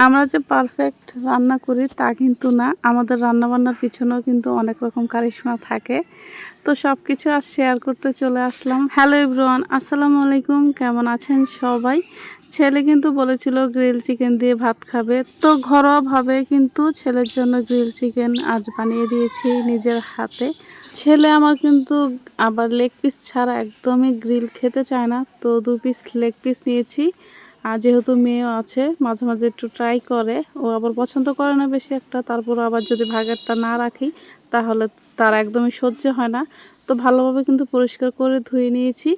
আমরা যে পারফেক্ট রান্না করি তা কিন্তু না। আমাদের রান্নাবান্নার পিছনেও কিন্তু অনেক রকম কারিশমা থাকে। তো সব কিছু আর শেয়ার করতে চলে আসলাম। হ্যালো ইব্রুয়ান আসসালামু আলাইকুম। কেমন আছেন সবাই? ছেলে কিন্তু বলেছিল গ্রিল চিকেন দিয়ে ভাত খাবে। তো ঘরোয়াভাবে কিন্তু ছেলের জন্য গ্রিল চিকেন আজ বানিয়ে দিয়েছি নিজের হাতে। ছেলে আমার কিন্তু আবার লেগ পিস ছাড়া একদমই গ্রিল খেতে চায় না। তো দু পিস লেগ পিস নিয়েছি। আর যেহেতু মেয়েও আছে, মাঝে মাঝে একটু ট্রাই করে। ও আবার পছন্দ করে না বেশি একটা তারপর আবার যদি ভাগেরটা না রাখি, তাহলে তার একদমই সহ্য হয় না। তো ভালোভাবে কিন্তু পরিষ্কার করে ধুয়ে নিয়েছি।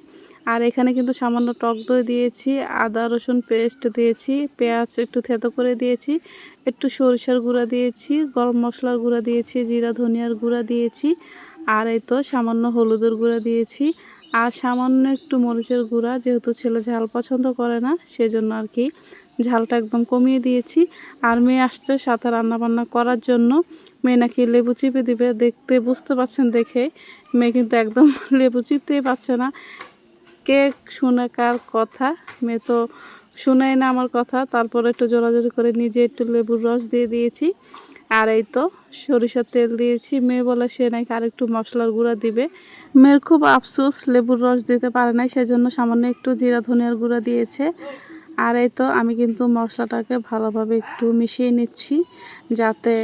আর এখানে কিন্তু সামান্য টক দই দিয়েছি, আদা, রসুন পেস্ট দিয়েছি, পেঁয়াজ একটু থেতো করে দিয়েছি, একটু সরিষার গুঁড়া দিয়েছি, গরম মশলার গুঁড়া দিয়েছি, জিরা, ধনিয়ার গুঁড়া দিয়েছি, আর এই তো সামান্য হলুদের গুঁড়া দিয়েছি। আর সামান্য একটু মরিচের গুঁড়া, যেহেতু ছেলে ঝাল পছন্দ করে না, সেজন্য আর কি ঝালটা একদম কমিয়ে দিয়েছি। আর মেয়ে আসছে সাথে রান্নাবান্না করার জন্য। মেয়ে নাকি লেবু চিপে দিবে, দেখতে বুঝতে পারছেন দেখে। মেয়ে কিন্তু একদম লেবু চিপতেই পাচ্ছে না। কে শুনে কার কথা? মেয়ে তো শুনেই না আমার কথা। তারপরে একটু জোরাজোরি করে নিজে একটু লেবুর রস দিয়ে দিয়েছি। আর এই তো সরিষার তেল দিয়েছি। মেয়ে বলে সে নাকি আর একটু মশলার গুঁড়া দিবে। মেয়ের খুব আফসোস, লেবুর রস দিতে পারে নাই সেই জন্য সামান্য একটু জিরা, ধনিয়ার গুঁড়া দিয়েছে। আর এই তো আমি কিন্তু মশলাটাকে ভালোভাবে একটু মিশিয়ে নিচ্ছি, যাতে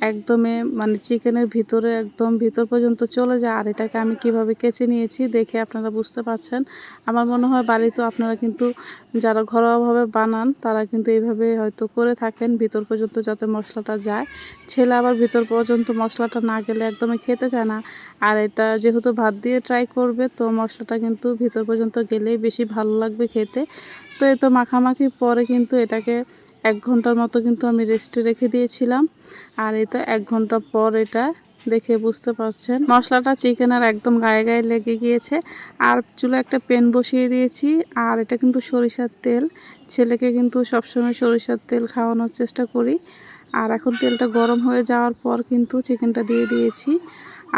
একদমে মানে চিকেনের ভিতরে একদম ভিতর পর্যন্ত চলে যায়। আর এটাকে আমি কীভাবে কেচে নিয়েছি দেখে আপনারা বুঝতে পারছেন। আমার মনে হয় বাড়িতেও আপনারা কিন্তু যারা ঘরোয়াভাবে বানান, তারা কিন্তু এইভাবে হয়তো করে থাকেন ভিতর পর্যন্ত যাতে মশলাটা যায়। ছেলে আবার ভিতর পর্যন্ত মশলাটা না গেলে একদমই খেতে চায় না। আর এটা যেহেতু ভাত দিয়ে ট্রাই করবে, তো মশলাটা কিন্তু ভিতর পর্যন্ত গেলেই বেশি ভালো লাগবে খেতে। তো এ তো মাখামাখি পরে কিন্তু এটাকে এক ঘণ্টার মতো কিন্তু আমি রেস্টে রেখে দিয়েছিলাম। আর এই তো এক ঘণ্টা পর এটা দেখে বুঝতে পারছেন। মশলাটা চিকেনের একদম গায়ে গায়ে লেগে গিয়েছে। আর চুলে একটা পেন বসিয়ে দিয়েছি। আর এটা কিন্তু সরিষার তেল। ছেলেকে কিন্তু সবসময় সরিষার তেল খাওয়ানোর চেষ্টা করি। আর এখন তেলটা গরম হয়ে যাওয়ার পর কিন্তু চিকেনটা দিয়ে দিয়েছি।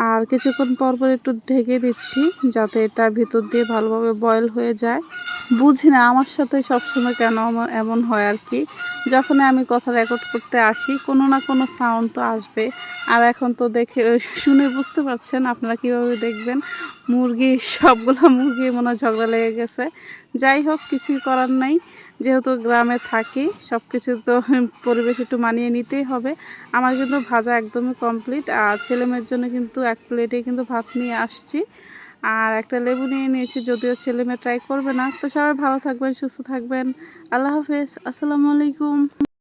আর কিছুক্ষণ পর পর একটু ঢেকে দিচ্ছি, যাতে এটা ভিতর দিয়ে ভালোভাবে বয়েল হয়ে যায়। বুঝি না, আমার সাথে সবসময় কেন আমার এমন হয় আর কি। যখন আমি কথা রেকর্ড করতে আসি, কোনো না কোনো সাউন্ড তো আসবে। আর এখন তো দেখে শুনে বুঝতে পারছেন আপনারা কীভাবে দেখবেন। মুরগি, সবগুলো মুরগি মনে হয় ঝগড়া লেগে গেছে। যাই হোক, কিছুই করার নাই। যেহেতু গ্রামে থাকি সব কিছু তো পরিবেশ একটু মানিয়ে নিতেই হবে। আমার কিন্তু ভাজা একদমই কমপ্লিট আর ছেলেমেয়ের জন্য কিন্তু এক প্লেটে কিন্তু ভাত নিয়ে আসছি। আর একটা লেবু নিয়ে নিয়েছি, যদিও ছেলেমেয়ে ট্রাই করবে না। তো সবাই ভালো থাকবেন, সুস্থ থাকবেন। আল্লাহ হাফেজ, আসসালামু আলাইকুম।